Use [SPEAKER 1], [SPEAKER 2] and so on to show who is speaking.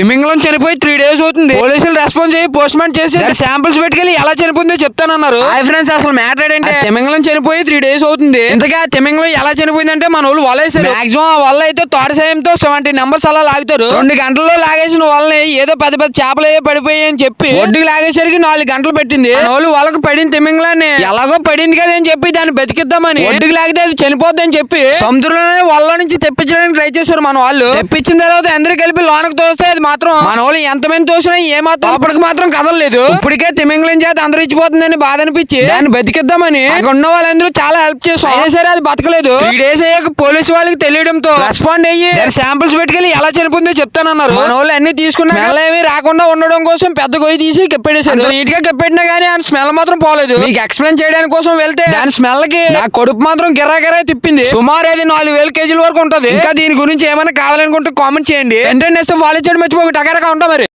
[SPEAKER 1] తిమింగలం చనిపోయి three days అవుతుంది. పోలీసులు రెస్పాన్స్ అయ్యి పోస్ట్ మార్టం చేసి శాంపిల్స్ పెట్టుకెళ్ళి ఎలా చనిపోయిందో చెప్తానన్నారు. హాయ్ ఫ్రెండ్స్ అసలు మ్యాటర్ ఏంటంటే తిమింగలం చనిపోయి త్రీ డేస్ అవుతుంది. ఇంతగా తిమింగలం ఎలా చనిపోయిందంటే మన వాళ్ళు వలేసారు. మాక్సిమం ఆ వల్ల అయితే తోట సాయంతో సెవెంటీ నెంబర్స్ అలా లాగుతారు. రెండు గంటల్లో లాగేసిన వాళ్ళని ఏదో పెద్ద పెద్ద చేపలు పడిపోయాయి అని చెప్పి ఒడ్డుకి లాగేసరికి నాలుగు గంటలు పెట్టింది. వాళ్ళు వాళ్ళకి పడిన తిమింగలాన్ని ఎలాగో పడింది కదా అని చెప్పి దాన్ని బతికిద్దామని. ఒడ్డుకి లాగితే అది చనిపోద్దని చెప్పి సముద్రంలోనే వాళ్ళ నుంచి తెప్పించడానికి ట్రై చేశారు మన వాళ్ళు. తెప్పించిన తర్వాత అందరూ కలిపి లోనకు తోస్తే అది మాత్రం మన వాళ్ళు ఎంతమంది తోసినా ఏ మాత్రం లోపలికి మాత్రం కదలలేదు. ఇప్పటికే తిమింగలం చేత అందరూ ఇచ్చిపోతుందని బాధ అనిపించి దాన్ని బతికిద్దామని ఉన్న వాళ్ళందరూ చాలా హెల్ప్ చేస్తారు అయినా సరే అది బతకలేదు. త్రీ డేస్ అయ్యాక పోలీసు వాళ్ళకి తెలియడంతో రెస్పాండ్ అయ్యి శాంపిల్స్ పెట్టుకెళ్ళి ఎలా చనిపోయిందో చెప్తానన్నారు. మన వాళ్ళు అన్ని తీసుకున్నా స్మెల్ ఏమీ రాకుండా ఉండడం కోసం పెద్ద గొయ్యి తీసి కెప్పెట్టేశారు నీట్గా కెప్పెట్టినా గానీ ఆ స్మెల్ మాత్రం పోలేదు. మీకు ఎక్స్ప్లెయిన్ చేయడానికి కోసం వెళ్తే దాని స్మెల్కి నా కడుపు మాత్రం గిర్రా గిర్రా తిప్పింది. సుమారు అది నాలుగు వేల కేజీల వరకు ఉంటది. ఇంకా దీని గురించి ఏమైనా కావాలనుకుంటే కామెంట్ చేయండి. వెంటనే ఫాలో చేయడం మర్చిపోక టగరగా ఉంటాం మరి.